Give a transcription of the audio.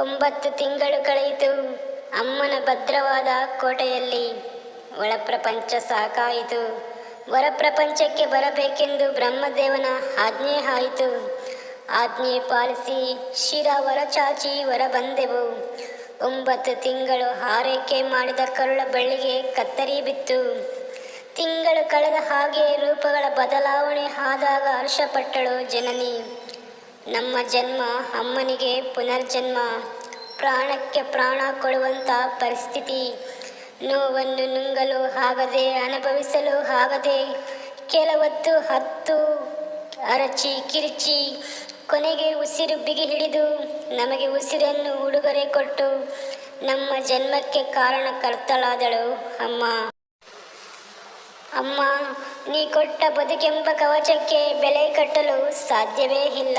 ಒಂಬತ್ತು ತಿಂಗಳು ಕಳೆಯಿತು. ಅಮ್ಮನ ಭದ್ರವಾದ ಕೋಟೆಯಲ್ಲಿ ಒಳಪ್ರಪಂಚ ಸಾಕಾಯಿತು. ಹೊರಪ್ರಪಂಚಕ್ಕೆ ಬರಬೇಕೆಂದು ಬ್ರಹ್ಮದೇವನ ಆಜ್ಞೆ ಆಯಿತು. ಆಜ್ಞೆ ಪಾಲಿಸಿ ಶಿರ ಹೊರಚಾಚಿ ಹೊರ ಬಂದೆವು ಒಂಬತ್ತು ತಿಂಗಳು ಹಾರೈಕೆ ಮಾಡಿದ ಕರುಳ ಬಳ್ಳಿಗೆ ಕತ್ತರಿ ಬಿತ್ತು. ತಿಂಗಳು ಕಳೆದ ಹಾಗೆ ರೂಪಗಳ ಬದಲಾವಣೆ ಆದಾಗ ಹರ್ಷಪಟ್ಟಳು ಜನನಿ. ನಮ್ಮ ಜನ್ಮ ಅಮ್ಮನಿಗೆ ಪುನರ್ಜನ್ಮ, ಪ್ರಾಣಕ್ಕೆ ಪ್ರಾಣ ಕೊಡುವಂಥ ಪರಿಸ್ಥಿತಿ. ನೋವನ್ನು ನುಂಗಲು ಆಗದೆ, ಅನುಭವಿಸಲು ಆಗದೆ, ಕೆಲವತ್ತು ಹತ್ತು ಅರಚಿ ಕಿರಿಚಿ ಕೊನೆಗೆ ಉಸಿರು ಬಿಗಿ ಹಿಡಿದು ನಮಗೆ ಉಸಿರನ್ನು ಉಡುಗೊರೆ ಕೊಟ್ಟು ನಮ್ಮ ಜನ್ಮಕ್ಕೆ ಕಾರಣಕರ್ತಳಾದಳು ಅಮ್ಮ. ಅಮ್ಮ ನೀ ಕೊಟ್ಟ ಬದುಕೆಂಬ ಕವಚಕ್ಕೆ ಬೆಲೆ ಕಟ್ಟಲು ಸಾಧ್ಯವೇ ಇಲ್ಲ.